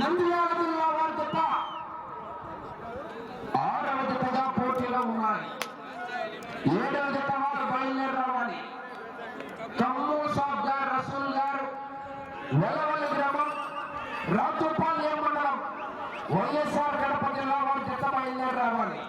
నంద్యాల జిల్లా వారి జత ఆరవ జతగా పోటీలో ఉన్నాయి ఏడవ జత వారు బయలుదేరి రావాలి కమ్ము సాబ్ గారు రసూల్ గారు వెలవల్లి గ్రామం రాజుపాల్యం మండలం వైఎస్ఆర్ గడప జిల్లా వారి జత బయలుదేరి రావాలి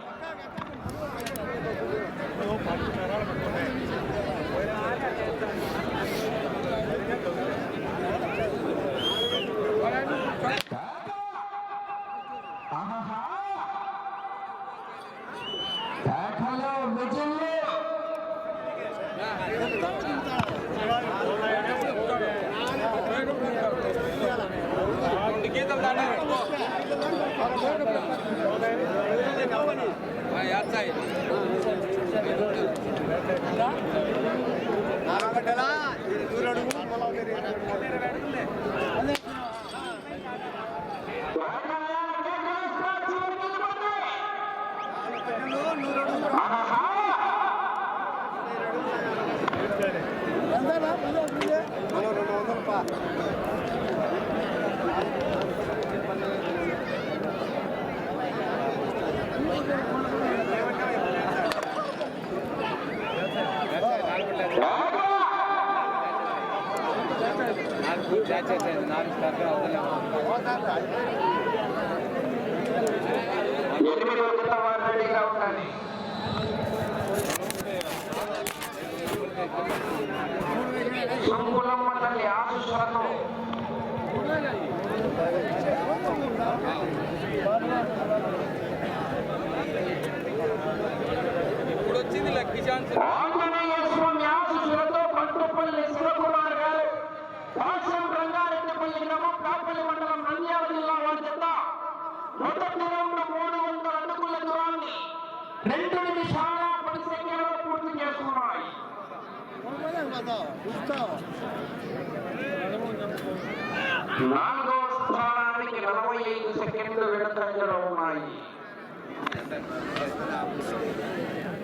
యాత్సాయి ఆహాహా. నాలుగు నాలుగు స్టార్ట్ ఎనిమిది వందల వారు రెడీగా ఉండాలి ఆశీస్సులతో ఇప్పుడు వచ్చింది లక్కీ ఛాన్స్ ఆంజనేయ స్వామి ఆశీస్సులతో పట్టుపల్లి శివకుమార్ గారు కాశ్యం రంగారెడ్డిపల్లి గ్రామం మండలం నంద్యాల జిల్లా వారి చెత్త. మొదటి రౌండ్ మూడు వందల అడుగుల దూరాన్ని రెండు నిమిషాల పది సెకండ్లలో పూర్తి చేసుకున్నాయి. నాలుగో స్థానానికి నలభై ఐదు సెకండ్లు విడతంజలో ఉన్నాయి.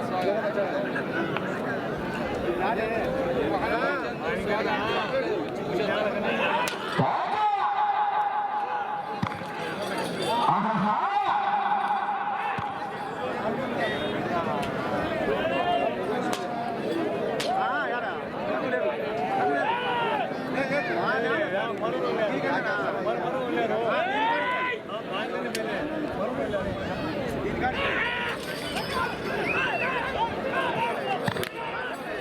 స్పందన చివరికి వెళ్ళిపోతాయి ఆహాహా కేకలు విజిల్లు రాళ్ళ మీద వస్తుంది నా స్వాగతం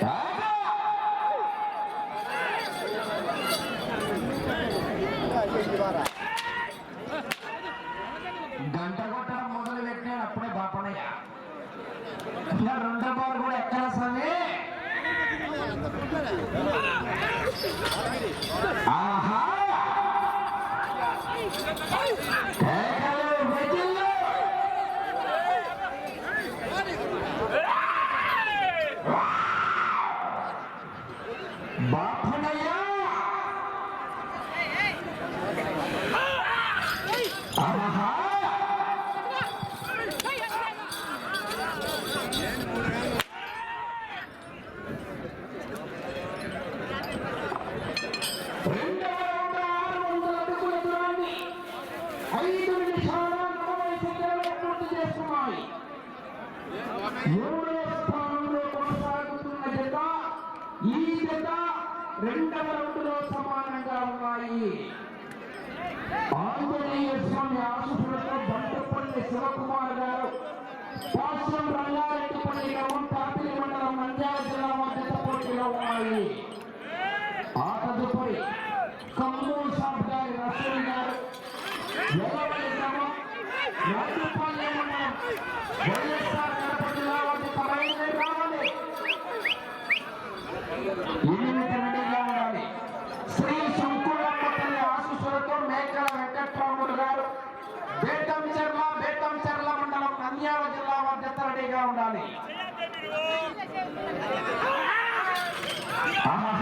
ఆహాహా గంట కొట్టడం మొదలు పెట్టాడు అప్పుడే బాపనయ్య ఇంకా రెండో బాల్ కూడా ఎక్కడ స్వామి ఆహా కేకలు వెజిల్లు బాపనయ్య ఆహా రెండవ రౌండ్ ఆరు వందల అడుగుల దూరాన్ని ఐదు నిమిషాల నలభై సెకండ్లు పూర్తి చేస్తున్నాయి మూడో స్థానంలో కొనసాగుతున్న జత ఈ జత రెండవ రౌండ్లో సమానంగా ఉన్నాయి ఆంజనేయ స్వామి ఆశీస్సులతో బంటపల్లి శివకుమార్ గారు పాశ్రం రంగారెడ్డిపల్లి ఉన్నాయి ఆ తదుపరి కమ్మూరు సాబ్ గారి రసూల్ గారు రాజుపాలెం వైఎస్ఆర్ కడప జిల్లా వాటి రావాలి ఎనిమిది రెడీగా ఉండాలి శ్రీ శంకురమ్మ తల్లి ఆశీస్సులతో మేకల వెంకట్రాముడు గారు బేటం చెర్ల బేటం చెర్ల మండలం నంద్యాల జిల్లా వద్ద రెడీగా ఉండాలి আমার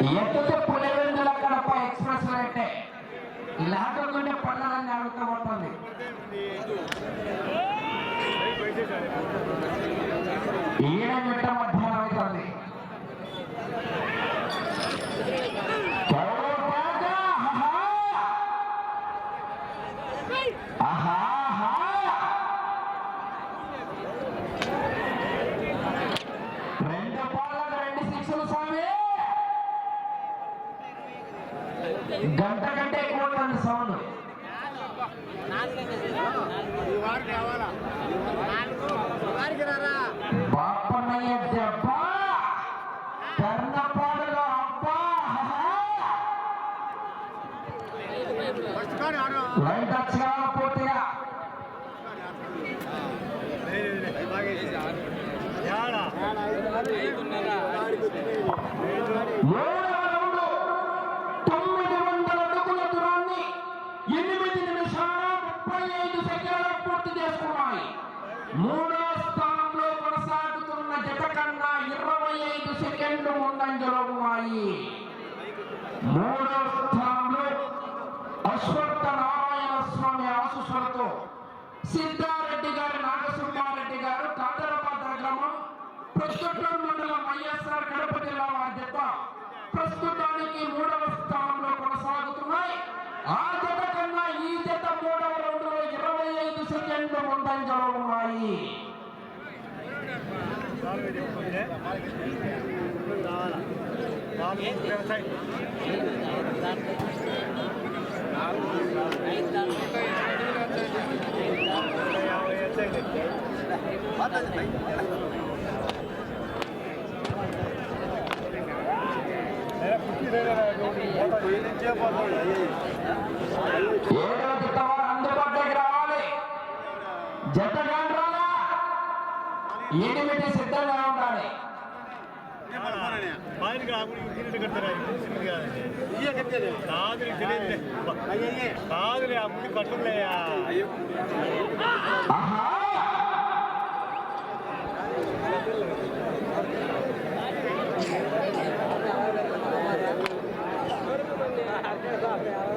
ఎత్తుతే పులివెందుల కడప ఎక్స్ప్రెస్ అయితే లేకుంటే పడాలని అడుగుతూ ఉంటుంది. ఈడ బాపన్నయ్య దెబ్బ కర్ణపాడులో అబ్బా లైట్ వచ్చిన పూర్తిగా మూడవ రౌండ్ తొమ్మిది వందల అడుగుల దూరాన్ని ఎనిమిది నిమిషాల ముప్పై ఐదు సెకండ్లు పూర్తి చేసుకున్నాయి మూడో స్థానంలో కొనసాగుతున్న జత కన్నా ఇరవై ఐదు సెకండ్లు ఉన్నాయి మూడో స్థానంలో అశ్వత్థ నారాయణ స్వామి ఆశుషులతో సిద్ధారెడ్డి గారు నాగసుబ్బారెడ్డి గారు కాదరపాత్ర గ్రామం ప్రస్తుతం మండలం వైఎస్ఆర్ కడప జిల్లా వారి జత ప్రస్తుతానికి మూడవ స్థానంలో కొనసాగుతున్నాయి. ఆ జత కన్నా ఈ జత మూడవ రౌండ్లో ఇరవై ఐదు సెకండ్లు ముందంజలో ఉన్నాయి అందుబాటులోకి రావాలి జత రాలా ఎనిమిది సిద్ధంగా ఉండాలి కాదులే అప్పుడు కట్టులేయా ఆహా ఆ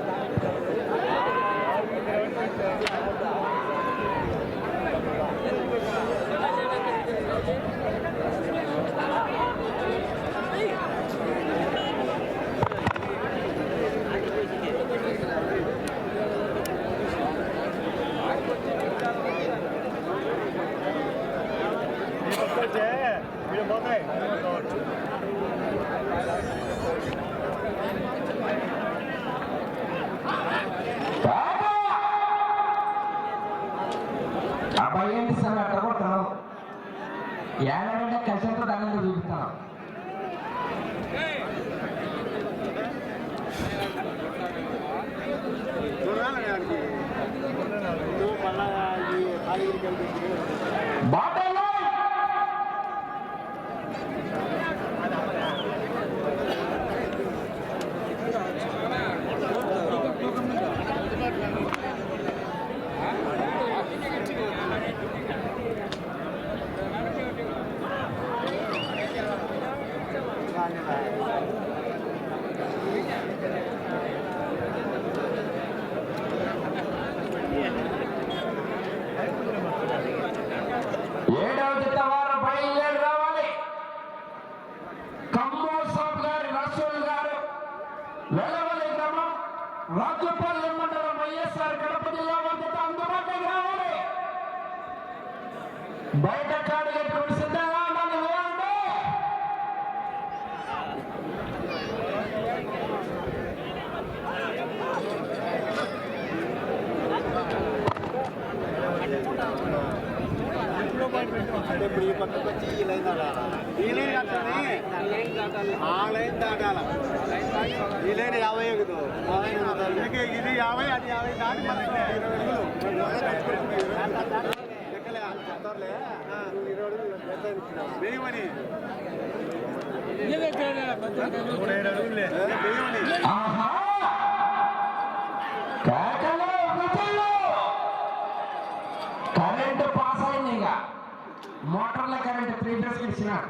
క్షేత్ర రంగంలో చూపిస్తాను బాట ఇలాంటి యాభై ఒకటి ఇది యాభై అది యాభై దాటి వేయమని కరెంట్ పాస్ అయింది ఇక. మోటార్ల కరెంట్ త్రీ ఫేస్ ఇచ్చినారు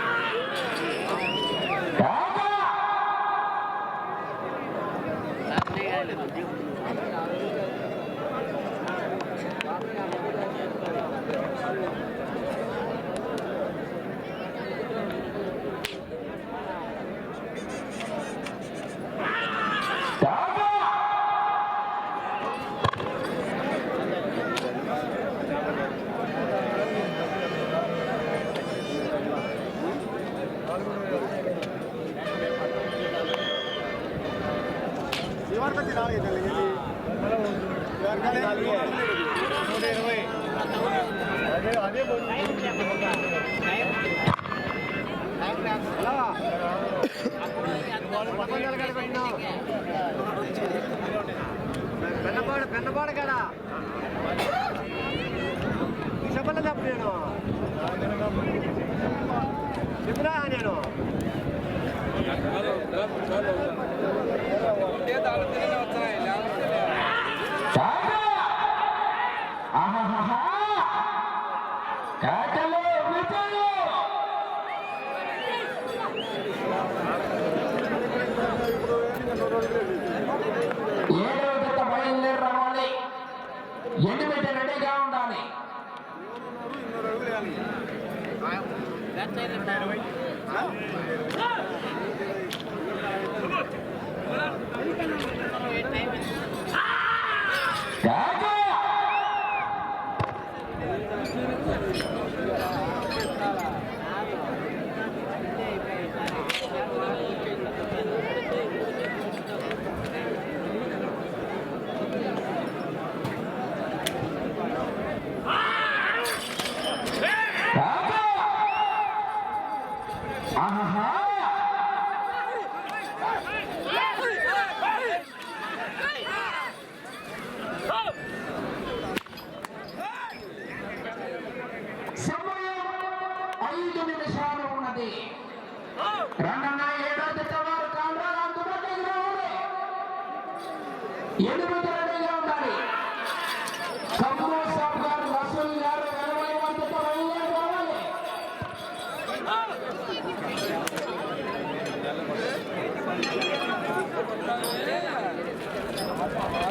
ఇరవై పెన్నపాడు పెన్నపాడు కదా చెప్పలేదు అప్పుడు నేను చెప్పినా నేను ఏ ఇరవై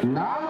나무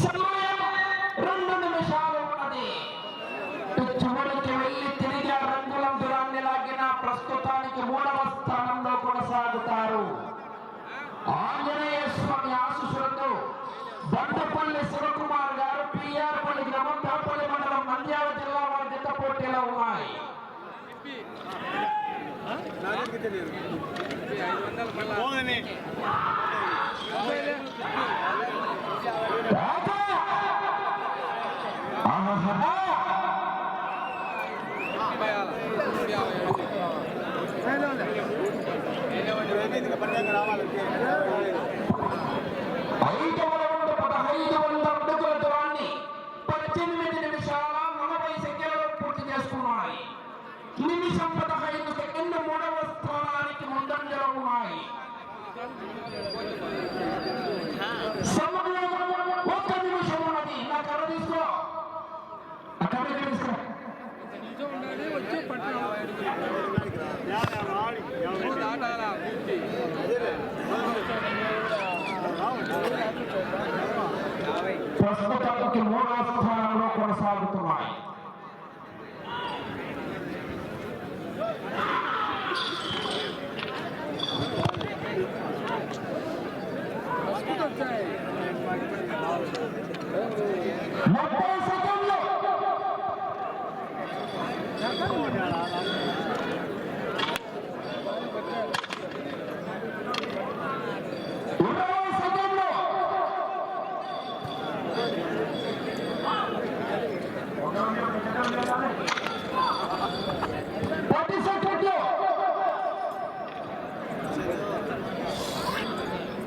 సమయం రెండు నిమిషాలు ఉన్నది. ప్రస్తుతానికి మూడవ స్థానంలో కొనసాగుతారు. ఆంజనేయ స్వామి ఆశిస్సులతో బండపల్లి శివకుమార్ గారు పిఆర్పల్లి గ్రామం మండలం నంద్యాల జిల్లా వారి దిట్ట ఉన్నాయి. لا لا لا পায়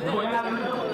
Und, ähm,